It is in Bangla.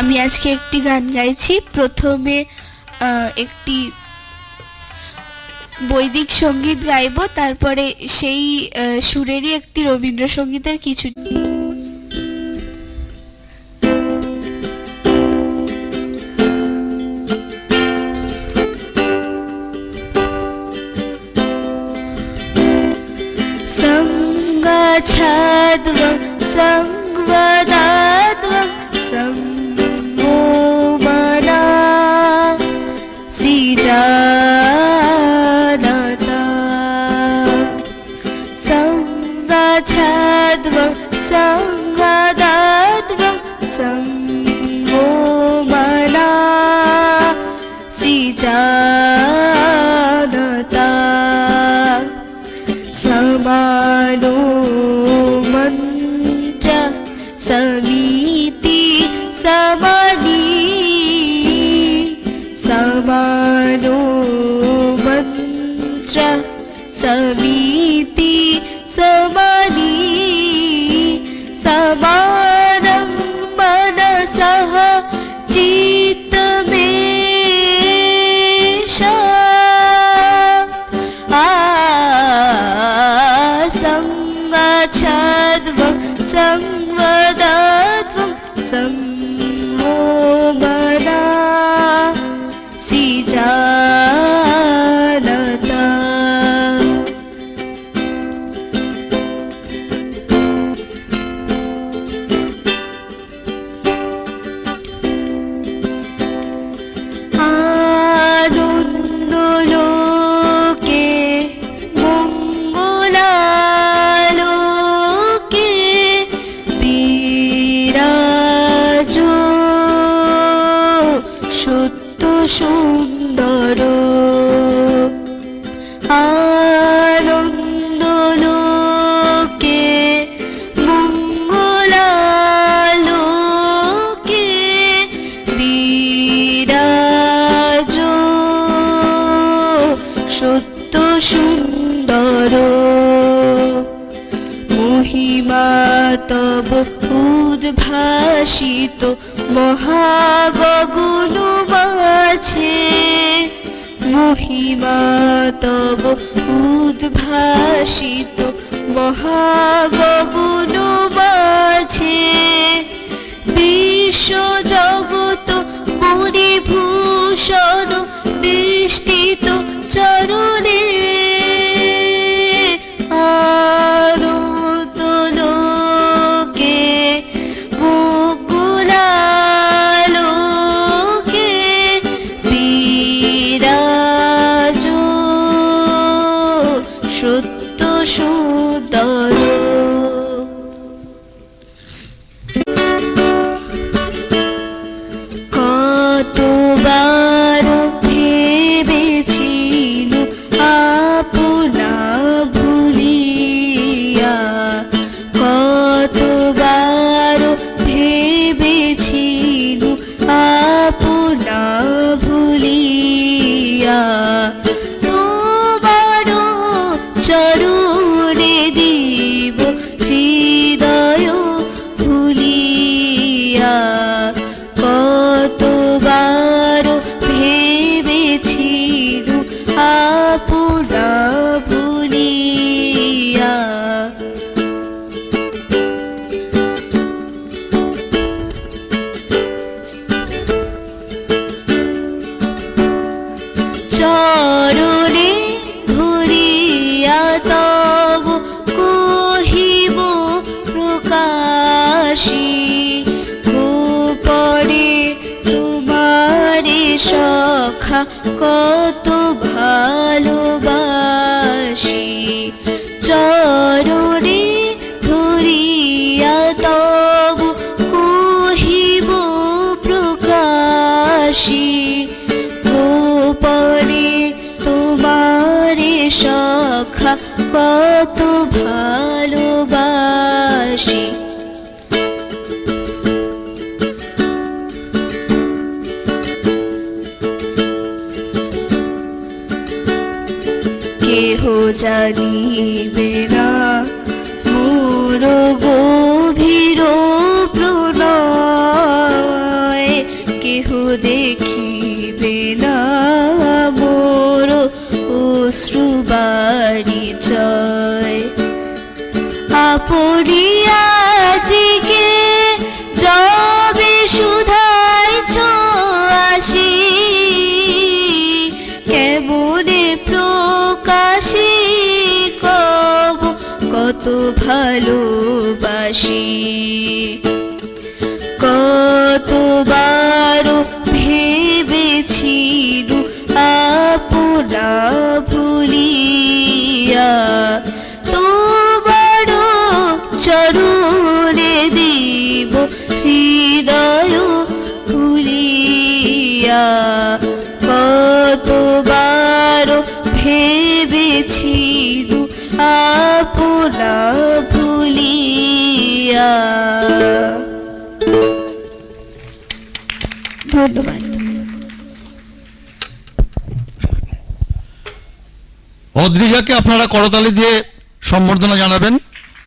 আমি আজকে একটি গান গাইছি প্রথমে আহ, একটি বৈদিক সঙ্গীত গাইবো তারপরে সেই আহ, সুরেরই একটি রবীন্দ্রসঙ্গীতের কিছু सङ्गच्छाद्वं सङ्वदाद्वं समानो मन् च सविति সুন্দর। আনন্দলোকে মঙ্গলালোকে বিরাজ। সত্য সুন্দর। মহিমা তব উদ্ভাসিত মহাগগুণ মহিমা তব উদ্ভাসিত মহাগগুণ মাঝে। বিশ্ব জগত মণিভূষণ বিষ্টিত সত্য চরণে ধরিয়া তব কহিব প্রকাশী গোপনে তোমারে সখা কত ভালোবাসি। চরণে ধরিয়া তব কত ভালোবাসি। কেহ জানিবে না মোর গভীর প্রণয় কেহ দেখিবে না অশ্রুবারি চয় আপরিয়াজিকে যবে সুধাইছ আসি কেমনে প্রকাশি কব কত ভালোবাসি। কতবার ভেবেছিল আপনা দিব হৃদয় খুলিয়া। কতবার ভেবেছিল আপনা ভুলিয়া। ধন্যবাদ। অদ্রিজাকে আপনারা করতালি দিয়ে সম্বর্ধনা জানাবেন।